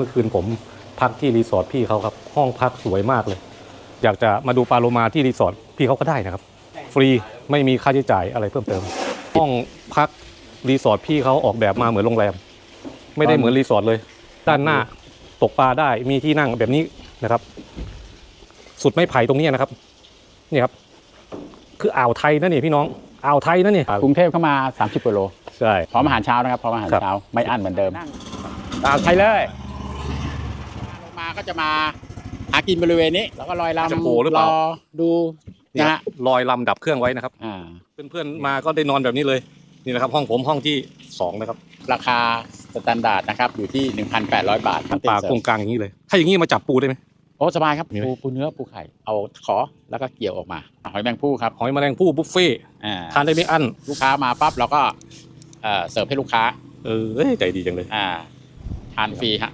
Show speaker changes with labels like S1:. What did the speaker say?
S1: มื่อคืนผมพักที่รีสอร์ทพี่เขาครับ ห้องพักสวยมากเลย อยากจะมาดูปลาโลมาที่รีสอร์ทพี่เขาก็ได้นะครับ ฟรีไม่มีค่าใช้จ่ายอะไรเพิ่มเติม ห้องพักรีสอร์ทพี่เขาออกแบบมาเหมือนโรงแรม ไม่ได้เหมือนรีสอร์ทเลย ด้านหน้าตกปลาได้มีที่นั่งแบบนี้นะครับ สุดไม้ไผ่ตรงนี้นะครับนี่ครับ คืออ่าวไทยนะนี่พี่น้องอ่าวไทยนะนี่
S2: กรุงเทพเข้ามา 30กิโล
S1: ใช่
S2: พร้อมอาหารเช้านะครับพร้อมอาหาร
S1: ครับ
S2: เช้าไม่อั้นเหมือนเดิมตามใช่เลยลง มาก็จะมาหากินบริเวณนี้ แล้วก็ลอยลำ
S1: จะโผล่หรือเปล่า
S2: ดู
S1: นี่
S2: นะ
S1: ครั
S2: ฮะ
S1: บลอยลำดับเครื่องไว้นะครับ
S2: อ่า
S1: เพื่อนๆมาก็ได้นอนแบบนี้เลย นี่นะครับ ห้องผมห้องที่สองนะครับ
S2: ราคาสแตนดาร์ดนะครับอยู่ที่ 1,800 บาท
S1: ปลาโครงกลางอย่างนี้เลย ถ้าอย่างนี้มาจับปูได้ไหม
S2: โอ้สบายครับ
S1: มีไหม
S2: ปูปูเนื้อปูไข่เอาขอแล้วก็เกี่ยวออกมาหอยแมงผู้ครับ
S1: หอยแมลงภู่บุฟเฟ่ต์
S2: อ่า
S1: ทานได้ไม่อั้น
S2: ลูกค้ามาปั๊บเราก็เอ่อเสิร์ฟให้ลูกค้า
S1: เออเอ้ยใจดีจังเลย
S2: อ่าทานฟรีฮะ